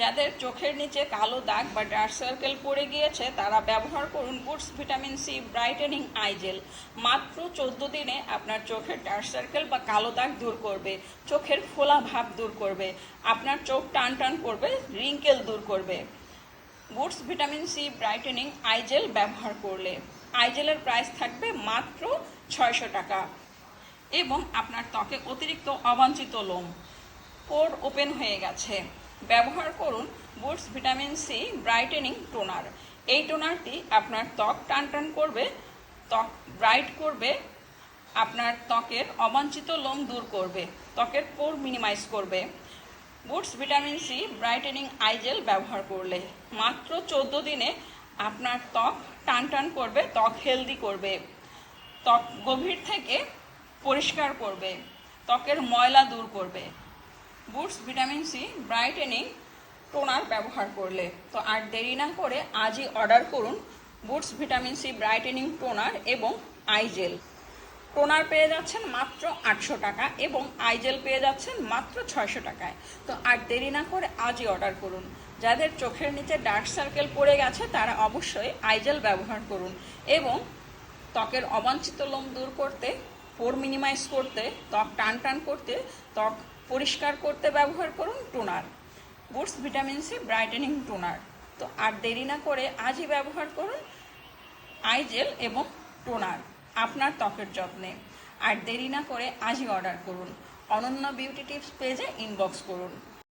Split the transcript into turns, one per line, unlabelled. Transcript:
যাদের চোখের নিচে কালো দাগ বা ডার্ক সার্কেল পড়ে গিয়েছে, তারা ব্যবহার করুন goods vitamin C brightening eye gel. মাত্র চোদ্দ দিনে আপনার চোখের ডার্ক সার্কেল বা কালো দাগ দূর করবে, চোখের ফোলা ভাব দূর করবে, আপনার চোখ টান টান করবে, রিঙ্কেল দূর করবে। Goods vitamin C brightening eye gel ব্যবহার করলে। আই জেলের প্রাইস থাকবে মাত্র ছয়শো টাকা। এবং আপনার ত্বকে অতিরিক্ত অবাঞ্ছিত লোম। পোর ওপেন হয়ে গেছে। ব্যবহার করুন Boots vitamin C brightening toner. এই টোনারটি আপনার ত্বক টান টান করবে, ত্বক ব্রাইট করবে, আপনার ত্বকের অবাঞ্ছিত লোম দূর করবে, ত্বকের পোর মিনিমাইজ করবে। Boots vitamin C brightening eye gel ব্যবহার করলে মাত্র চোদ্দ দিনে আপনার ত্বক টান টান করবে, ত্বক হেলদি করবে, ত্বক গভীর থেকে পরিষ্কার করবে, ত্বকের ময়লা দূর করবে। Boots, vitamin C, brightening toner ব্যবহার করলে। তো আর দেরি না করে আজই অর্ডার করুন Boots, vitamin C, brightening toner এবং আই জেল টোনার পেয়ে যাচ্ছেন মাত্র আটশো টাকা এবং আইজেল পেয়ে যাচ্ছেন মাত্র ছয়শো টাকায়। তো আর দেরি না করে আজই অর্ডার করুন। যাদের চোখের নিচে ডার্ক সার্কেল পড়ে গেছে, তারা অবশ্যই আইজেল ব্যবহার করুন এবং ত্বকের অবাঞ্ছিত লোম দূর করতে পোর মিনিমাইজ করতে, ত্বক টান টান করতে, ত্বক পরিষ্কার করতে ব্যবহার করুন toner. Boots vitamin C, brightening toner. তো আর দেরি না করে আজই ব্যবহার করুন আইজেল এবং টোনার, আপনার ত্বকের যত্নে। আর দেরি না করে আজই অর্ডার করুন। অনন্য বিউটি টিপস পেজে ইনবক্স করুন।